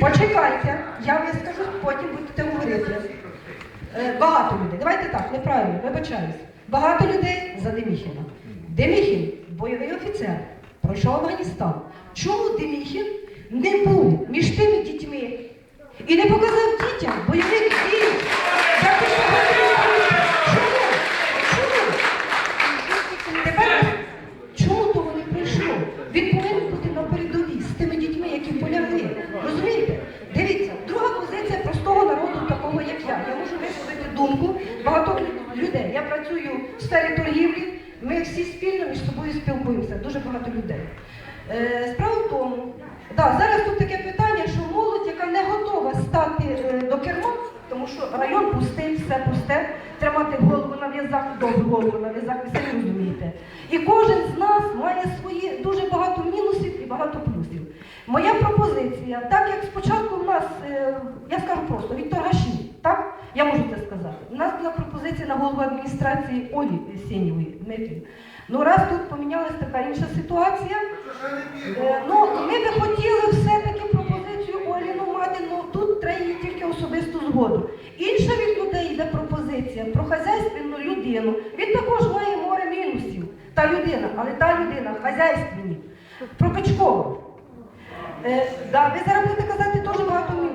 Почекайте, я вискажу, потім будете говорити. Е, Багато людей. Давайте так, неправильно, вибачаюсь. Багато людей за Деміхіна. Деміхін бойовий офіцер, пройшов Афганістан. Чому Деміхін не був між тими дітьми і не показав дітям думку багатьох людей. Я працюю в сфері торгівлі, ми всі спільно між собою спілкуємося, дуже багато людей. Е, справа в тому, да, зараз тут таке питання, що молодь, яка не готова стати е, до керма, тому що район пустий, все пусте, тримати голову на в'язах, добру голову на в'язах, ви самі розумієте. І кожен з нас має свої дуже багато мінусів і багато плюсів. Моя пропозиція, так як спочатку в нас, е, я скажу просто, від торгашів, так? Я можу це сказати. У нас на голову адміністрації Олі Сєнєвої Дмитрів. Ну раз тут помінялася така інша ситуація, е, ну ми би хотіли все-таки пропозицію Оліну мати, ну тут треба її тільки особисту згоду. Інша від людей йде пропозиція про хазяйственну людину. Він також має море мінусів. Та людина, але та людина хазяйственні. Про Печкова. Е, да, ви зараз будете казати дуже багато мінусів.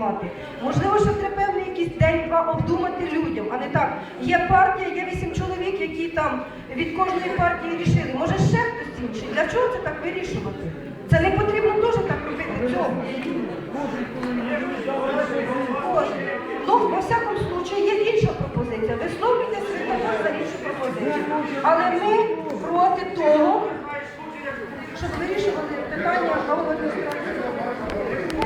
Приймати. Можливо, що треба певний якийсь день-два обдумати людям, а не так. Є партія, є вісім чоловік, які там від кожної партії рішили. Може ще хтось інший. Для чого це так вирішувати? Це не потрібно теж так робити цього. Ну, во всякому случаю, є інша пропозиція. Висловлюйте свій за іншу пропозицію. Але ми проти того, щоб вирішувати питання адміністрації.